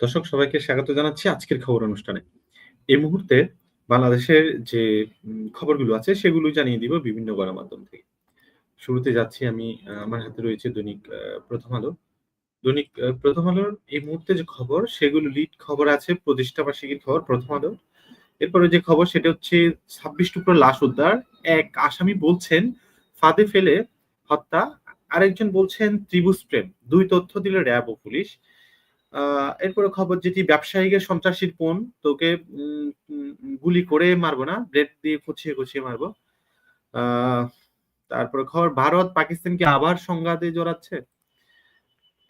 দর্শক, সবাইকে স্বাগত জানাচ্ছি আজকের খবর অনুষ্ঠানে। এই মুহূর্তে বাংলাদেশের যে খবরগুলো আছে, সেগুলো জানিয়ে দিব বিভিন্ন গণমাধ্যম থেকে। শুরুতে যাচ্ছি আমি আমার হাতে রয়েছে দৈনিক 'প্রথম আলো'। দৈনিক 'প্রথম আলোর' এই মুহূর্তে যে খবর, সেগুলো লিড খবর আছে, প্রতিষ্ঠাবার্ষিকীর খবর, 'প্রথম আলো'। এরপরে যে খবর, সেটা হচ্ছে ২৬ টুকরো লাশ উদ্ধার। এক আসামি বলছেন, ফাঁদে ফেলে হত্যা। আরেকজন বলছেন, ত্রিভুজ প্রেম। দুই তথ্য দিল র‍্যাব ও পুলিশ। এরপরে খবর যেটি ব্যবসায়ীকে সন্ত্রাসীর পণ তোকে গুলি করে মারবো না, ব্লেড দিয়ে খুঁচিয়ে, খুঁচিয়ে মারবো তারপরে খবর ভারত পাকিস্তানকে আবার সংঘাতে জড়াচ্ছে।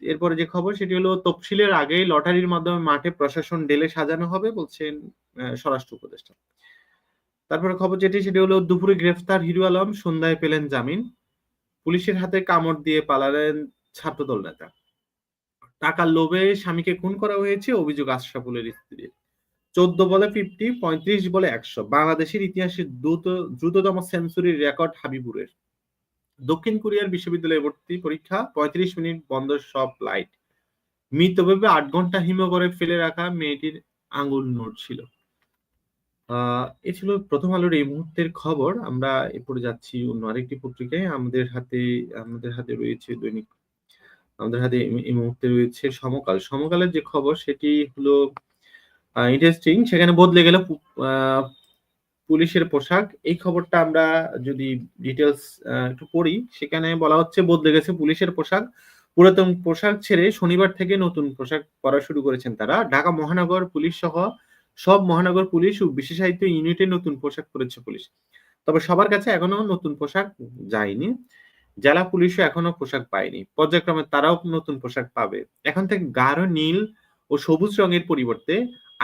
এরপরে যে খবর সেটি হলো তফসিলের আগেই লটারির মাধ্যমে মাঠে প্রশাসন ডেলে সাজানো হবে বলছেন স্বরাষ্ট্র উপদেষ্টা। তারপরে খবর যেটি সেটি হলো দুপুরে গ্রেফতার হিরু আলম, সন্ধ্যায় পেলেন জামিন। পুলিশের হাতে কামড় দিয়ে পালালেন ছাত্রদল নেতা। টাকার লোভে স্বামীকে খুন করা হয়েছে অভিযোগ আশরাফুলের স্ত্রীর। ১৪ বলে 50, ৩৫ বলে ১০০ বাংলাদেশের ইতিহাসে দ্রুত দ্রুততম সেঞ্চুরির রেকর্ড হাবিবুরের। দক্ষিণ কোরিয়ার বিশ্ববিদ্যালয়ে ভর্তি পরীক্ষা ৩৫ মিনিট বন্ধ সব লাইট। মৃতভেবে ৮ ঘণ্টা হিমঘরে ফেলে রাখা মেয়েটির আঙুল নড়ছিল। এ ছিল 'প্রথম আলোর' এই মুহূর্তের খবর। আমরা এরপরে যাচ্ছি অন্য আরেকটি পত্রিকায়। আমাদের হাতে আমাদের হাতে রয়েছে দৈনিক আমাদের হাতে এই মুহূর্তে রয়েছে 'সমকাল'। সমকালের যে খবর সেটি হলো ইন্টারেস্টিং সেখানে বদলে গেল পুলিশের পোশাক। এই খবরটা আমরা যদি ডিটেলস একটু পড়ি, সেখানে বলা হচ্ছে বদলে গেছে পুলিশের পোশাক। পুরাতন পোশাক ছেড়ে শনিবার থেকে নতুন পোশাক পরা শুরু করেছেন তারা। ঢাকা মহানগর পুলিশ সহ সব মহানগর পুলিশ ও বিশেষায়িত ইউনিটে নতুন পোশাক পরেছে পুলিশ। তবে সবার কাছে এখনও নতুন পোশাক যায়নি। জেলা পুলিশও এখনও পোশাক পায়নি। পর্যায়ক্রমে তারাও নতুন পোশাক পাবে। এখন থেকে গাঢ় নীল ও সবুজ রঙের পরিবর্তে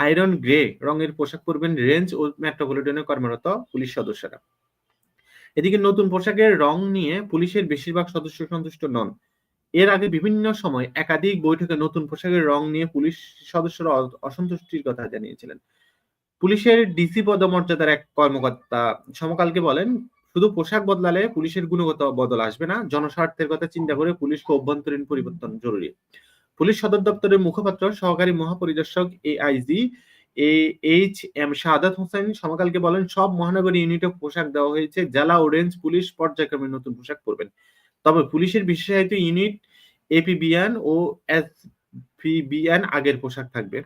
আয়রন গ্রে রঙের পোশাক পরবেন রেঞ্জ ও মেট্রোপলিটনে কর্মরত পুলিশ সদস্যরা। এদিকে নতুন পোশাকের রং নিয়ে পুলিশের বেশিরভাগ সদস্য সন্তুষ্ট নন। এর আগে বিভিন্ন সময় একাধিক বৈঠকে নতুন পোশাকের রং নিয়ে পুলিশ সদস্যরা অসন্তুষ্টির কথা জানিয়েছিলেন। পুলিশের ডিসি পদমর্যাদার এক কর্মকর্তা সমকালকে বলেন, "শুধু পোশাক বদলালে পুলিশের গুণগত বদল আসবে না। জনস্বার্থের কথা চিন্তা করে পুলিশকে অভ্যন্তরীণ পরিবর্তন জরুরি।" পুলিশ সদর দপ্তরের মুখপাত্র সহকারী মহাপরিদর্শক AIG A H M Shahadat Hossain সমকালকে বলেন, "সব মহানগরী ইউনিটে পোশাক দেওয়া হয়েছে। জেলা ও রেঞ্জ পুলিশ পর্যায়ক্রমে নতুন পোশাক পরবেন। তবে পুলিশের বিশেষায়িত ইউনিট এপিবিএন ও এসপিবিএন আগের পোশাক থাকবে।"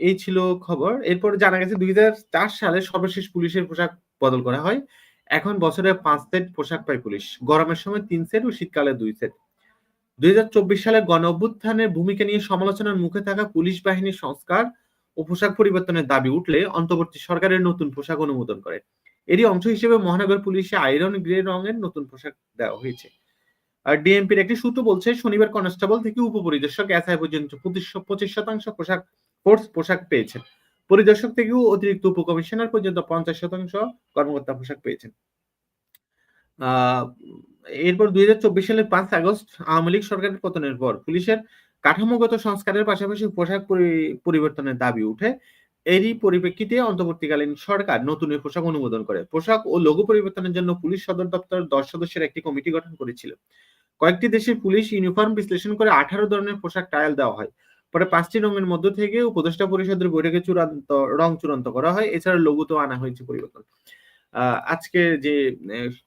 এই ছিল খবর। এরপর জানা গেছে ২০০৪ সালে সর্বশেষ পুলিশের পোশাক বদল করা হয়। এখন বছরে পাঁচ সেট পোশাক পায় পুলিশ। গরমের সময় তিন সেট ও শীতকালে দুই সেট। ২০২৪ সালে গণঅভ্যুত্থানের ভূমিকা নিয়ে সমালোচনার মুখে থাকা পুলিশ বাহিনীর সংস্কার ও পোশাক পরিবর্তনের দাবি উঠলে অন্তর্বর্তী সরকারের নতুন পোশাক অনুমোদন করে। এরই অংশ হিসেবে মহানগর পুলিশে আয়রন গ্রে রঙের নতুন পোশাক দেওয়া হয়েছে। ডিএমপির একটি সূত্র বলছে, শনিবার কনস্টেবল থেকে উপপরিদর্শক এসআই পর্যন্ত পঁচিশ ২৫% পোশাক ফোর্স পোশাক পেয়েছেন। পরিদর্শক থেকেও অতিরিক্ত উপকমিশনার পর্যন্ত ৫০% কর্মকর্তা পোশাক পেয়েছেন। এরপর ২০২৪ সালের পাঁচ আগস্ট আওয়ামী লীগ সরকারের পতনের পর পুলিশের কাঠামোগত সংস্কারের পাশাপাশি পোশাক পরি পরিবর্তনের দাবি উঠে। এরই পরিপ্রেক্ষিতে অন্তর্বর্তীকালীন সরকার নতুন পোশাক অনুমোদন করে। পোশাক ও লঘু পরিবর্তনের জন্য পুলিশ সদর দপ্তর ১০ সদস্যের একটি কমিটি গঠন করেছিল। কয়েকটি দেশের পুলিশ ইউনিফর্ম বিশ্লেষণ করে ১৮ ধরনের পোশাক ট্রায়াল দেওয়া হয়। পরে পাঁচটি রঙের মধ্য থেকে উপদেষ্টা পরিষদের বৈঠকে চূড়ান্ত, রং চূড়ান্ত করা হয়। এছাড়া লোগোতেও আনা হয়েছে পরিবর্তন। আজকে যে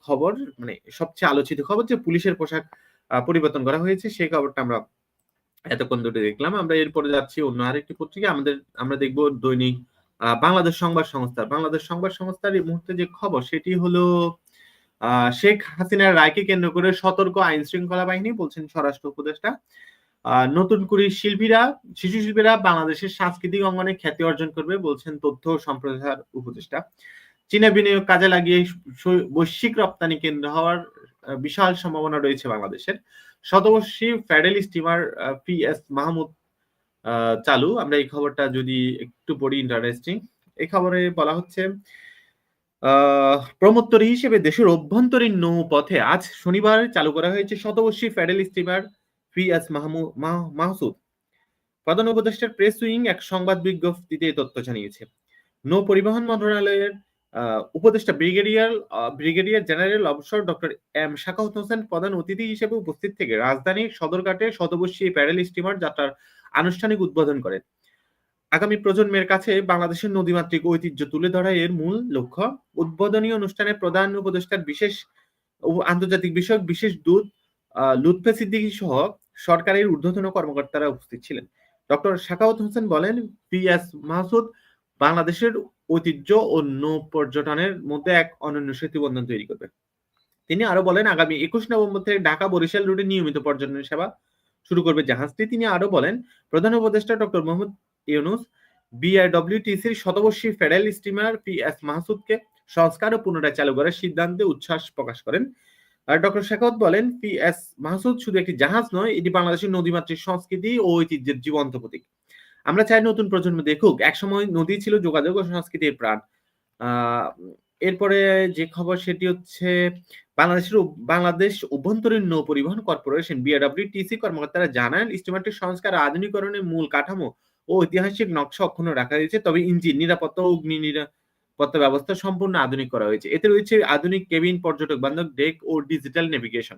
খবর মানে সবচেয়ে আলোচিত খবর যে পুলিশের পোশাক পরিবর্তন করা হয়েছে সেই খবরটা আমরা এতক্ষণ ধরে দেখলাম। আমরা এরপরে যাচ্ছি অন্য আরেকটি পত্রিকা। আমাদের, আমরা দেখব দৈনিক বাংলাদেশ সংবাদ সংস্থা। বাংলাদেশ সংবাদ সংস্থার এই মুহূর্তে যে খবর, সেটি হলো শেখ হাসিনার রায়কে কেন্দ্র করে সতর্ক আইন শৃঙ্খলা বাহিনী বলছেন স্বরাষ্ট্র উপদেষ্টা। নতুন করে শিল্পীরা, শিশু শিল্পীরা বাংলাদেশের সাংস্কৃতিক অঙ্গনে খ্যাতি অর্জন করবে বলছেন তথ্য সম্প্রচার উপদেষ্টা। চীনা বিনিয়োগ কাজে লাগিয়ে বৈশ্বিক রপ্তানি কেন্দ্র হওয়ার বিশাল সম্ভাবনা রয়েছে বাংলাদেশের। শতবর্ষী প্যাডেল স্টিমার আ পিএস মাহমুদ চালু। আমরা এই খবরটা যদি একটু পড়ি ইন্টারেস্টিং। এই খবরে বলা হচ্ছে প্রমোত্তরী হিসেবে দেশের অভ্যন্তরীণ নৌপথে আজ শনিবার চালু করা হয়েছে শতবর্ষী প্যাডেল স্টিমার মাহ, মাহসুদ। প্রধান উপদেষ্টার প্রেস উইং এক সংবাদ বিজ্ঞপ্তিতে তথ্য জানিয়েছে। নৌ পরিবহন মন্ত্রণালয়ের উপদেষ্টা ব্রিগেডিয়ার ব্রিগেডিয়ার জেনারেল অবসর ডক্টর এম শাকাউত হোসেন প্রধান অতিথি হিসেবে উপস্থিত থেকে রাজধানীর সদরঘাটে শতবর্ষী প্যারেল স্টিমার যাত্রার আনুষ্ঠানিক উদ্বোধন করেন আগামী প্রজন্মের কাছে বাংলাদেশের নদীমাতৃক ঐতিহ্য তুলে ধরা এর মূল লক্ষ্য। উদ্বোধনী অনুষ্ঠানে প্রধান উপদেষ্টার বিশেষ আন্তর্জাতিক বিষয়ক বিশেষ দূত লুৎফে সিদ্দিকী সহ সরকারের ঊর্ধ্বতন কর্মকর্তারা উপস্থিত ছিলেন। ডক্টর শাকাউত হোসেন বলেন পি এস মাহসুদ বাংলাদেশের ঐতিহ্য ও নৌ পর্যটনের মধ্যে এক অনন্য সেতুবন্ধন তৈরি করবে। তিনি আরও বলেন, আগামী একুশ নভেম্বর থেকে ঢাকা বরিশাল রুটে নিয়মিত পর্যটন সেবা শুরু করবে জাহাজটি। তিনি আরও বলেন, প্রধান উপদেষ্টা ডক্টর মোহাম্মদ ইউনুস বিআরডব্লিউটিসির শতবর্ষী ফেডারেল স্টিমার পি এস মাহসুদকে সংস্কার ও পুনরায় চালু করার সিদ্ধান্তে উচ্ছ্বাস প্রকাশ করেন। ডক্টর শেখাওয়াত বলেন পি এস মাহসুদ শুধু একটি জাহাজ নয়, এটি বাংলাদেশের নদীমাতৃক সংস্কৃতি ও ঐতিহ্যের জীবন্ত প্রতীক। আমরা চাই নতুন প্রজন্ম দেখুক, একসময় নদী ছিল যোগাযোগ ও সংস্কৃতির প্রাণ। এরপরে যে খবর, সেটি হচ্ছে বাংলাদেশের বাংলাদেশ অভ্যন্তরীণ নৌ পরিবহন কর্পোরেশন বিআরডব্লিউটিসি কর্মকর্তারা জানান, স্টিমারটির সংস্কার আধুনিকরণের মূল কাঠামো ও ঐতিহাসিক নকশা অক্ষুণ্ণ রাখা হয়েছে। তবে ইঞ্জিন, নিরাপত্তা ও অগ্নি নিরাপত্তা ব্যবস্থা সম্পূর্ণ আধুনিক করা হয়েছে। এতে রয়েছে আধুনিক কেবিন, পর্যটক বান্ধব, ডেক ও ডিজিটাল নেভিগেশন।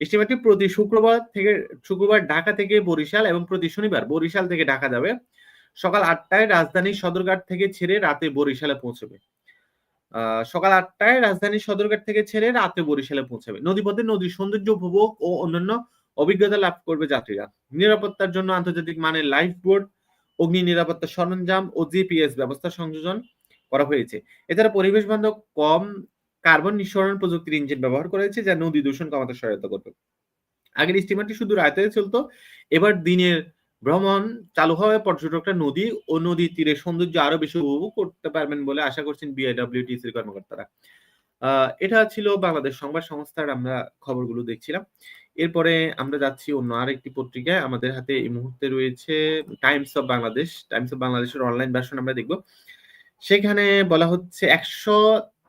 স্টিমারটি প্রতি শুক্রবার থেকে, শুক্রবার ঢাকা থেকে বরিশাল এবং প্রতি শনিবার বরিশাল থেকে ঢাকা যাবে। সকাল আটটায় রাজধানীর সদরঘাট থেকে ছেড়ে রাতে বরিশালে পৌঁছবে। সকাল আটটায় রাজধানীর সদরঘাট থেকে ছেড়ে রাতে বরিশালে পৌঁছাবে। নদীপথে নদীর সৌন্দর্য উপভোগ ও অন্যান্য অভিজ্ঞতা লাভ করবে যাত্রীরা। নিরাপত্তার জন্য আন্তর্জাতিক মানের লাইফ বোর্ড অগ্নি নিরাপত্তা সরঞ্জাম ও জিপিএস ব্যবস্থা সংযোজন করা হয়েছে। এছাড়া পরিবেশ বান্ধব কম কার্বন নিঃসরণ প্রযুক্তির ইঞ্জিন ব্যবহার করা হয়েছে, যা নদী দূষণ কমাতে সহায়তা করবে। আগের স্টিমারটি শুধু রাতে চলতো, এবার দিনের ভ্রমণ চালু হওয়ায় পর্যটকরা নদী ও নদীর তীরে সৌন্দর্য আরও বেশি উপভোগ করতে পারবেন বলে আশা করছেন বিআইডব্লিউটিসির কর্মকর্তারা। এটা ছিল বাংলাদেশ সংবাদ সংস্থার আমরা খবরগুলো দেখছিলাম। এরপরে আমরা যাচ্ছি অন্য আরেকটি পত্রিকায়। আমাদের হাতে এই মুহূর্তে রয়েছে Times of Bangladesh Times of বাংলাদেশের অনলাইন ভার্সন আমরা দেখব। সেখানে বলা হচ্ছে একশো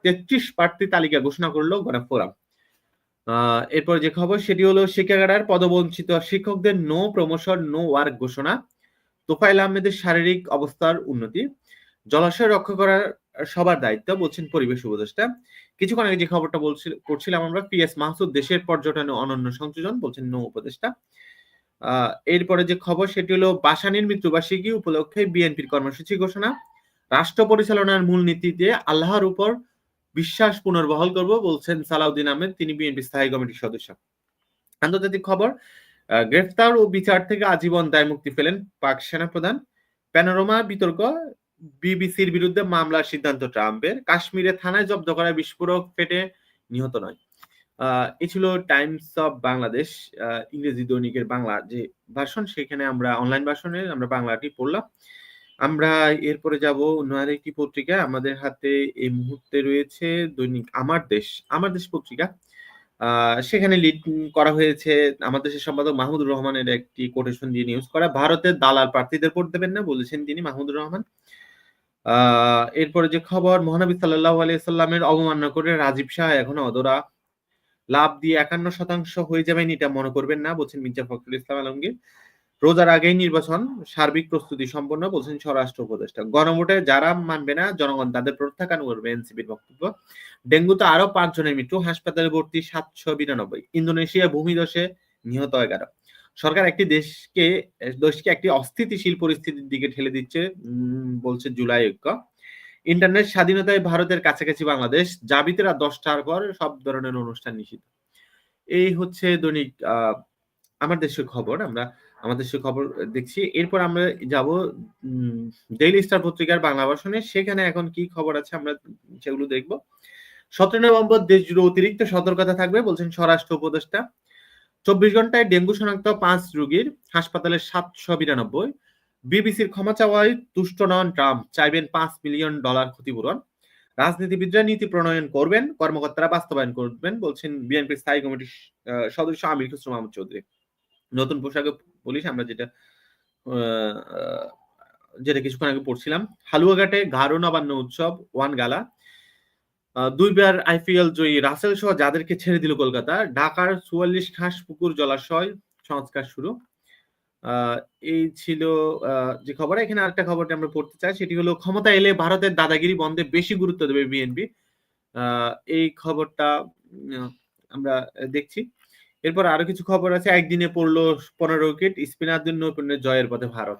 তেত্রিশ প্রার্থী তালিকা ঘোষণা করল গণফোরাম এরপর যে খবর, সেটি হলো শিক্ষাগারার পদবঞ্চিত শিক্ষকদের নো প্রমোশন নো ওয়ার্ক ঘোষণা। তোফাইল আহমেদের শারীরিক অবস্থার উন্নতি। জলাশয় রক্ষা করার সবার দায়িত্ব বলছেন পরিবেশ উপদেষ্টা। কিছুক্ষণ আগে যে খবরটা বলছিল, করছিলাম আমরা পিএস মাহসুদ দেশের পর্যটনে অনন্য সংযোজন বলছেন নৌ উপদেষ্টা। এরপরে যে খবর, সেটি হলো বাসানির মৃত্যুবার্ষিকী উপলক্ষে বিএনপির কর্মসূচি ঘোষণা। রাষ্ট্র পরিচালনার মূল নীতিতে আল্লাহর উপর বিশ্বাস পুনর্বহাল করব বলছেন সালাউদ্দিন আহমেদ, তিনি বিএনপি স্থায়ী কমিটির সদস্য। আন্তর্জাতিক খবর গ্রেফতার ও বিচার থেকে আজীবন দায় মুক্তি পেলেন পাক সেনাপ্রধান। প্যানোরমা বিতর্ক বিবিসির বিরুদ্ধে মামলার সিদ্ধান্ত ট্রাম্পের। কাশ্মীরে থানায় জব্দ করা বিস্ফোরক ফেটে নিহত নয়। এ ছিল টাইমস অফ বাংলাদেশ ইংরেজি দৈনিকের বাংলা যে ভার্সন, সেখানে আমরা অনলাইন ভার্সনে আমরা বাংলাটি পড়লাম। আমরা এরপরে যাব অন্য পত্রিকা। আমাদের হাতে এই মুহূর্তে রয়েছে দৈনিক আমার দেশ আমার দেশ পত্রিকা। সেখানে লিড করা হয়েছে আমাদের দেশের সম্পাদক মাহমুদুর রহমানের একটি কোটেশন দিয়ে নিউজ করা। ভারতের দালাল প্রার্থীদের ভোট দেবেন না বলেছেন তিনি মাহমুদুর রহমান। এরপরে যে খবর, মহানবী সাল্লাহ আলিয়াল্লামের অবমাননা করে রাজীব শাহ এখনও অদরা লাভ দিয়ে একান্ন শতাংশ হয়ে যাবেন এটা মনে করবেন না, বলছেন মির্জা ফখরুল ইসলাম আলমগীর। রোজার আগেই নির্বাচন, সার্বিক প্রস্তুতি সম্পন্ন, বলছেন স্বরাষ্ট্র উপদেষ্টা। গণভোটে যারা মানবে না, জনগণ তাদের প্রত্যাখ্যান করবে এনসিপির বক্তব্য। ডেঙ্গুতে আরও পাঁচ জনের মৃত্যু, হাসপাতালে ভর্তি সাতশো বিরানব্বই। ইন্দোনেশিয়া ভূমিদশে নিহত এগারো। সরকার একটি দেশকে দেশকে একটি অস্থিতিশীল পরিস্থিতির দিকে ঠেলে দিচ্ছে বলছে জুলাই ঐক্য। ইন্টারনেট স্বাধীনতায় ভারতের কাছাকাছি বাংলাদেশ জাবিতেরা দশটার পর সব ধরনের অনুষ্ঠান নিষিদ্ধ। এই হচ্ছে দৈনিক আমার দেশের খবর। আমরা আমাদের দেশের খবর দেখছি। এরপর আমরা যাব ডেইলি স্টার পত্রিকার বাংলা ভাষণে। সেখানে এখন কি খবর আছে আমরা সেগুলো দেখব। সতেরো নভেম্বর দেশ জুড়ে অতিরিক্ত সতর্কতা থাকবে, বলছেন স্বরাষ্ট্র উপদেষ্টা। চব্বিশ ঘন্টায় ডেঙ্গু শনাক্ত পাঁচ রোগীর হাসপাতালে সাতশো বিরানব্বই। বিবিসির ক্ষমা চাওয়ায় তুষ্ট নন ট্রাম্প, চাইবেন পাঁচ মিলিয়ন ডলার ক্ষতিপূরণ। রাজনীতিবিদরা নীতি প্রণয়ন করবেন, কর্মকর্তারা বাস্তবায়ন করবেন, বলছেন বিএনপির স্থায়ী কমিটির সদস্য আমির খুসরু মাহমুদ চৌধুরী। নতুন পোশাকে পুলিশ, আমরা যেটা যেটা কিছুক্ষণ আগে পড়ছিলাম, হালুয়াঘাটে ঘাড়ো নবান্ন উৎসব ওয়ান গালা দুইবার আইপিএল জয়ী রাসেল সহ যাদেরকে ছেড়ে দিল কলকাতা ঢাকার চুয়াল্লিশ খাস পুকুর জলাশয় সংস্কার শুরু এই ছিল যে খবর এখানে আরেকটা খবরটি আমরা পড়তে চাই সেটি হলো ক্ষমতা এলে ভারতের দাদাগিরি বন্ধে বেশি গুরুত্ব দেবে বিএনপি। এই খবরটা আমরা দেখছি। এরপর আরও কিছু খবর আছে। একদিনে পড়ল পনেরো উইকেট, স্পিনারদের নৈপুণ্যের জয়ের পথে ভারত।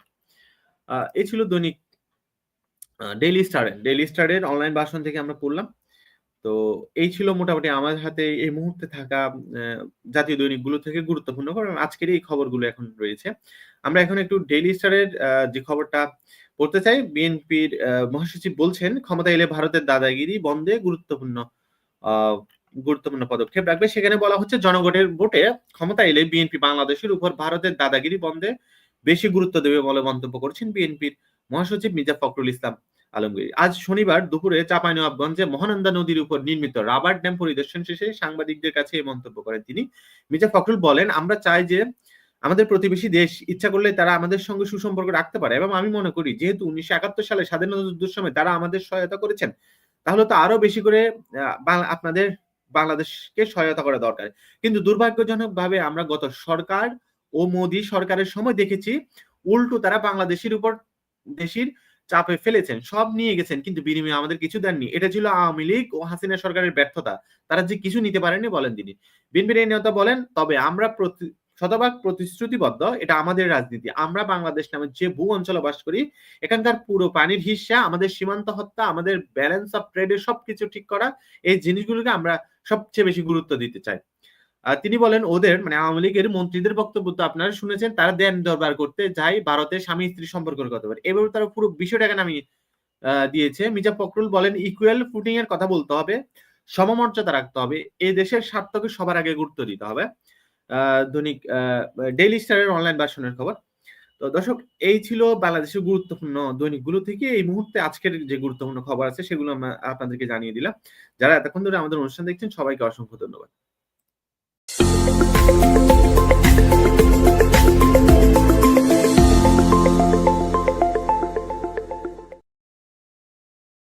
এই ছিল দৈনিক ডেইলি স্টার এর। ডেইলি স্টার এর অনলাইন ভার্সন থেকে আমরা পড়লাম। তো এই ছিল মোটামুটি আমার হাতে এই মুহূর্তে থাকা জাতীয় দৈনিকগুলো থেকে গুরুত্বপূর্ণ কারণ আজকের এই খবরগুলো এখন রয়েছে। আমরা এখন একটু ডেইলি স্টার এর আ যে খবরটা পড়তে চাই। বিএনপির মহাসচিব বলছেন, ক্ষমতা এলে ভারতের দাদাগিরি বন্ধে গুরুত্বপূর্ণ গুরুত্বপূর্ণ পদক্ষেপ রাখবে।" সেখানে বলা হচ্ছে, "জনগণের ভোটে ক্ষমতায় এলে বিএনপি বাংলাদেশের উপর ভারতের দাদাগিরি বন্ধে বেশি গুরুত্ব দেবে" বলে মন্তব্য করছেন বিএনপির মহাসচিব মির্জা ফখরুল ইসলাম আলমগীর। আজ শনিবার দুপুরে চাঁপাইনবাবগঞ্জে মহানন্দা নদীর উপর নির্মিত রাবার ড্যাম পরিদর্শন শেষে সাংবাদিকদের কাছে এই মন্তব্য করেন তিনি। মির্জা ফখরুল বলেন, "আমরা চাই যে আমাদের প্রতিবেশী দেশ ইচ্ছা করলে তারা আমাদের সঙ্গে সুসম্পর্ক রাখতে পারে এবং আমি মনে করি যেহেতু ১৯৭১ সালে স্বাধীনতা যুদ্ধের সময় তারা আমাদের সহায়তা করেছেন, তাহলে তো আরও বেশি করে আপনাদের বাংলাদেশকে সহায়তা করা দরকার। কিন্তু দুর্ভাগ্যজনকভাবে আমরা গত সরকার ও মোদী সরকারের সময় দেখেছি উল্টো তারা বাংলাদেশের উপর দেশির চাপে ফেলেছেন। সব নিয়ে গেছেন কিন্তু বিনিময়ে আমাদের কিছু দেননি। এটা ছিল আওয়ামী লীগ ও হাসিনা সরকারের ব্যর্থতা। তারা যে কিছু নিতে পারেনি বলেন তিনি। বিএনপির এই নেতা বলেন, "তবে আমরা শতভাগ প্রতিশ্রুতিবদ্ধ এটা আমাদের রাজনীতি। আমরা বাংলাদেশ নামে যে ভূ অঞ্চলে বাস করি, এখানকার পুরো পানির হিস্যা, আমাদের সীমান্ত হত্যা, আমাদের ব্যালেন্স অফ ট্রেড এর সবকিছু ঠিক করা, এই জিনিসগুলোকে আমরা সবচেয়ে বেশি গুরুত্ব দিতে চাই।" তিনি বলেন, "ওদের মানে আওয়ামী লীগের মন্ত্রীদের বক্তব্য তো আপনারা শুনেছেন। তারা দেন দরবার করতে যায় ভারতের স্বামী-স্ত্রী সম্পর্কের কথা বলে। এবার তারা পুরো বিষয়টাকে নামিয়ে দিয়েছে।" মির্জা ফখরুল বলেন, "ইকুয়াল ফুটিং এর কথা বলতে হবে, সমমর্যাদা রাখতে হবে। এ দেশের স্বার্থকে সবার আগে গুরুত্ব দিতে হবে।" দৈনিক ডেইলি স্টার এর অনলাইন ভার্সনের খবর। তো দর্শক এই ছিল বাংলাদেশের গুরুত্বপূর্ণ দৈনিকগুলো থেকে এই মুহূর্তে আজকের যে গুরুত্বপূর্ণ খবর আছে সেগুলো আমরা আপনাদেরকে জানিয়ে দিলাম। যারা এতক্ষণ ধরে আমাদের অনুষ্ঠান দেখছেন সবাইকে অসংখ্য ধন্যবাদ।